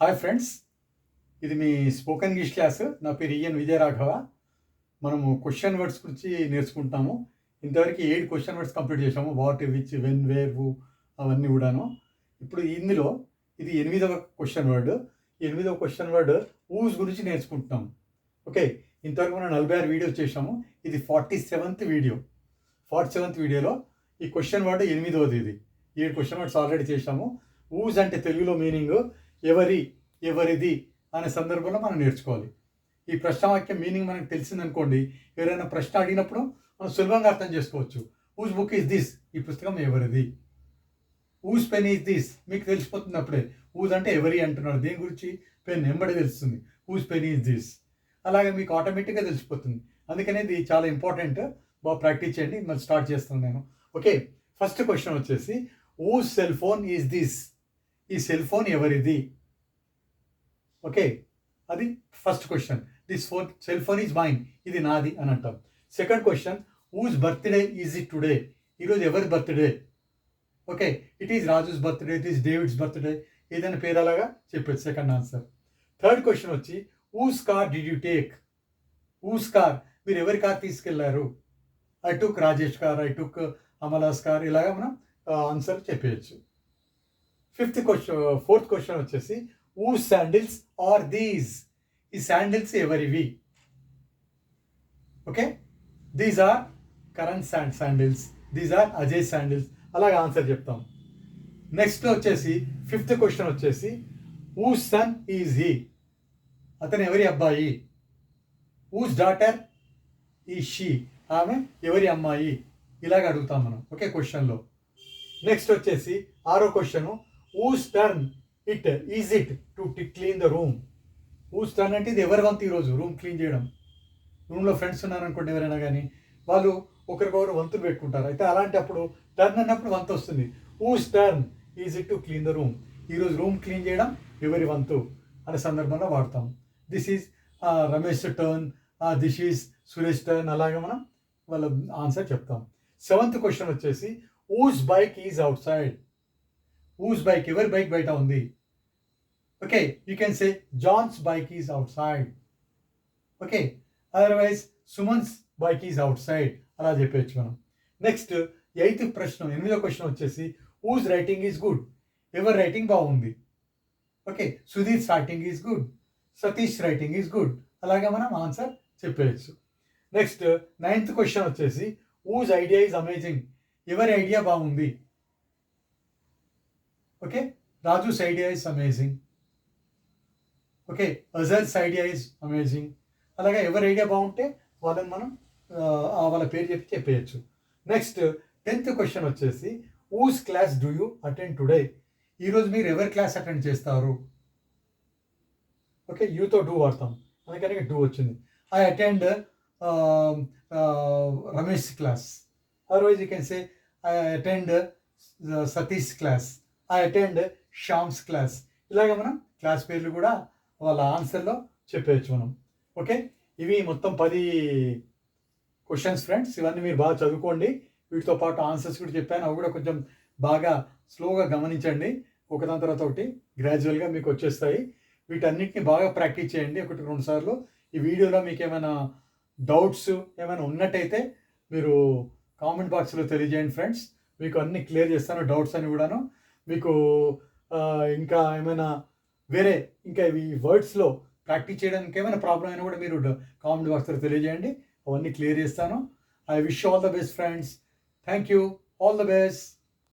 Hi friends ఇది మీ spoken English class. నా పేరు ఈఎన్ విజయరాఘవ. మనము క్వశ్చన్ వర్డ్స్ గురించి నేర్చుకుంటాము. ఇంతవరకు ఏడు క్వశ్చన్ వర్డ్స్ కంప్లీట్ చేసాము what which when where who అవన్నీ కూడాను. ఇప్పుడు ఇందులో ఇది ఎనిమిదవ క్వశ్చన్ వర్డ్ ఎనిమిదవ క్వశ్చన్ వర్డ్ ఊస్ గురించి నేర్చుకుంటున్నాం. ఓకే ఇంతవరకు మనం నలభై ఆరు వీడియోస్ చేసాము ఇది forty seventh video forty seventh వీడియోలో ఈ క్వశ్చన్ వర్డ్ ఎనిమిదవది ఇది. ఏడు క్వశ్చన్ వర్డ్స్ ఆల్రెడీ చేసాము ఊజ్ అంటే తెలుగులో మీనింగ్ ఎవరి ఎవరిది అనే సందర్భంలో మనం నేర్చుకోవాలి. ఈ ప్రశ్నవాక్యం మీనింగ్ మనకు తెలిసిందనుకోండి ఎవరైనా ప్రశ్న అడిగినప్పుడు మనం సులభంగా అర్థం చేసుకోవచ్చు. ఊజ్ బుక్ ఈజ్ దిస్ ఈ పుస్తకం ఎవరిది? ఊజ్ పెన్ ఈజ్ దిస్ మీకు తెలిసిపోతుంది అప్పుడే. ఊజ్ అంటే ఎవరి అంటున్నాడు దేని గురించి? పెన్ ఎంబడి తెలుస్తుంది. ఊజ్ పెన్ ఈజ్ దిస్ అలాగే మీకు ఆటోమేటిక్గా తెలిసిపోతుంది. అందుకనే ఇది చాలా ఇంపార్టెంట్ బాగా ప్రాక్టీస్ చేయండి. మళ్ళీ స్టార్ట్ చేస్తాను నేను. ఓకే ఫస్ట్ క్వశ్చన్ వచ్చేసి whose cell phone is this ఈ సెల్ ఫోన్ ఎవరిది? ఓకే అది first question this phone cell phone is mine ఇది నాది అని అంటాం. Second question whose birthday is it today ఈరోజు ఎవరి birthday okay it is Raju's birthday it is David's birthday ఏదైనా పేరు అలాగా చెప్పేది సెకండ్ ఆన్సర్ థర్డ్ క్వశ్చన్ వచ్చి whose car did you take whose car మీరు ఎవరి కార్ తీసుకెళ్ళారు? I took Rajesh car I took Amala's car ఇలాగా మనం uh, ఆన్సర్ చెప్పేయచ్చు. ఫిఫ్త్ క్వశ్చన్ ఫోర్త్ క్వశ్చన్ వచ్చేసి ఊ శాండిల్స్ ఆర్ దీస్ ఈ శాండిల్స్ ఎవరివి? Okay? These are Karan sand sandals these are Ajay sandals అలాగే ఆన్సర్ చెప్తాం. నెక్స్ట్ వచ్చేసి ఫిఫ్త్ క్వశ్చన్ వచ్చేసి ఊ సన్ ఈజ్ హీ అతను ఎవరి అబ్బాయి? ఊస్ డాటర్ ఈ షీ ఆమె ఎవరి అమ్మాయి? ఇలాగ అడుగుతాం మనం. ఓకే క్వశ్చన్లో నెక్స్ట్ వచ్చేసి ఆరో question whose turn it is it to clean the room whose turn అంటే ఇది ఎవరి వంతు ఈరోజు రూమ్ క్లీన్ చేయడం? రూమ్లో ఫ్రెండ్స్ ఉన్నారనుకోండి ఎవరైనా కానీ వాళ్ళు ఒకరికొకరు వంతులు పెట్టుకుంటారు. అయితే అలాంటి అప్పుడు టర్న్ అన్నప్పుడు వంతు వస్తుంది. Whose turn is it to clean the room ఈరోజు రూమ్ క్లీన్ చేయడం ఎవరి వంతు అనే సందర్భంలో వాడతాం. This is Ramesh turn this is Suresh turn అలాగే మనం వాళ్ళ ఆన్సర్ చెప్తాం. సెవెంత్ క్వశ్చన్ వచ్చేసి whose bike is outside whose bike ఎవరి బైక్ బయట ఉంది? Okay you can say John's bike is outside okay otherwise Suman's bike is outside అలా చెప్పేయచ్చు మనం. నెక్స్ట్ ఎయిత్ ప్రశ్న ఎనిమిదో క్వశ్చన్ వచ్చేసి ఊజ్ రైటింగ్ ఈజ్ గుడ్ ఎవరి రైటింగ్ బాగుంది? Okay Sudhir starting is good Satish writing is good అలాగే మనం ఆన్సర్ చెప్పేయచ్చు. నెక్స్ట్ నైన్త్ క్వశ్చన్ వచ్చేసి ఊజ్ ఐడియా ఈజ్ అమేజింగ్ ఎవరి ఐడియా బాగుంది? Okay Raju's idea is amazing okay Ajal's idea is amazing అలాగే ఎవరి ఐడియా బాగుంటే వాళ్ళని మనం వాళ్ళ పేరు చెప్పి చెప్పేయచ్చు. నెక్స్ట్ టెన్త్ క్వశ్చన్ వచ్చేసి whose class do you attend today ఈరోజు మీరు ఎవరి క్లాస్ అటెండ్ చేస్తారు? ఓకే యూతో డూ వాడతాం. అందుకని డూ వచ్చింది. I attend Ramesh class otherwise you can say I attend Satish class I attend Sham's class ఇలాగ మనం క్లాస్ పేర్లు కూడా వాళ్ళ ఆన్సర్లో చెప్పేయచ్చు మనం. ఓకే ఇవి మొత్తం పది క్వశ్చన్స్ ఫ్రెండ్స్ ఇవన్నీ మీరు బాగా చదువుకోండి. వీటితో పాటు ఆన్సర్స్ కూడా చెప్పాను. అవి కూడా కొంచెం బాగా స్లోగా గమనించండి. ఒకదాని తర్వాత ఒకటి గ్రాడ్యువల్గా మీకు వచ్చేస్తాయి. వీటన్నిటిని బాగా ప్రాక్టీస్ చేయండి. ఒకటి రెండు సార్లు. ఈ వీడియోలో మీకు ఏమైనా డౌట్స్ ఏమైనా ఉన్నట్టయితే మీరు కామెంట్ బాక్స్లో తెలియజేయండి ఫ్రెండ్స్ మీకు అన్ని క్లియర్ చేస్తాను డౌట్స్ అని కూడాను. మీకు ఇంకా ఏమైనా వేరే ఇంకా ఈ వర్డ్స్లో ప్రాక్టీస్ చేయడానికి ఏమైనా ప్రాబ్లం అయినా కూడా మీరు కామెంట్ బాక్స్లో తెలియజేయండి. అవన్నీ క్లియర్ చేస్తాను. I wish all the best friends. Thank you all the best.